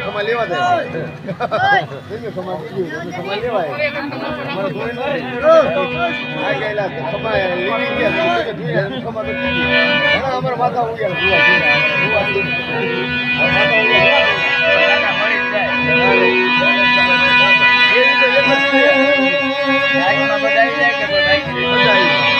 ખમા લેવા દે ખમા ખમા લેવાય મારા નથી આ ગયેલા ખમા ગયા ખમા તો ઘણા અમારા માથા ઉગ્યા ભૂવા ભૂવા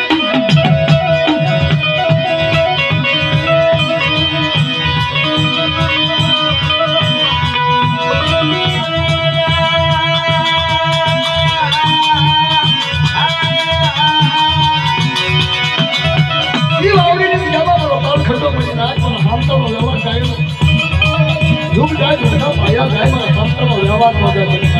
Godmother.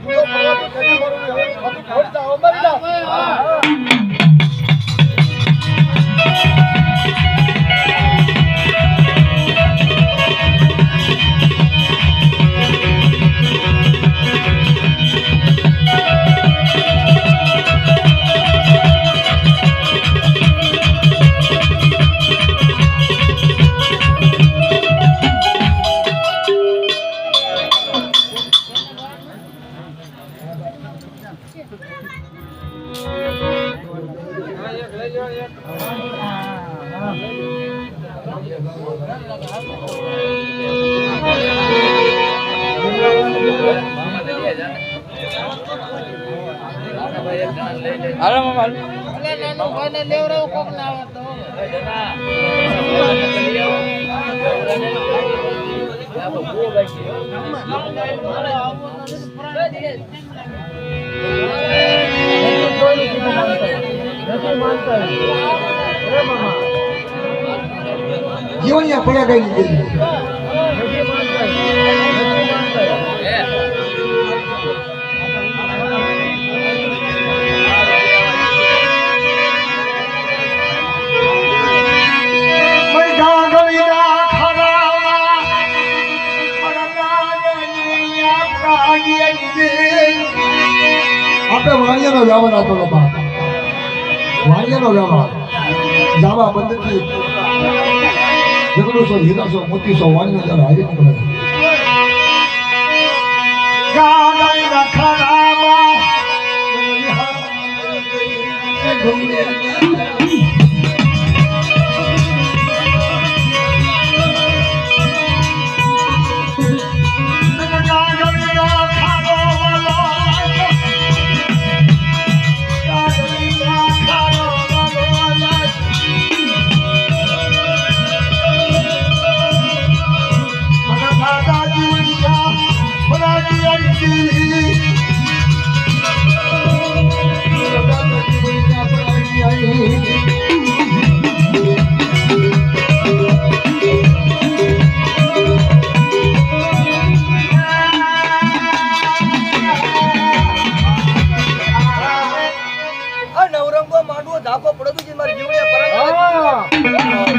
Yeah. હાલો મામા. કોક ના આવે જીવણિયા પડ્યા કઈ દીધી આપણે વાણિયાનો વ્યાવન આપેલો બાપ. વાણિયાનો વ્યવહાર. જાવા બંધથી ઝઘડો સો હીરા સો મોતી સો વાણિયો જ્યારે હારી નીકળે ગાડાઈ રખડાવા ઘુમરે Lord.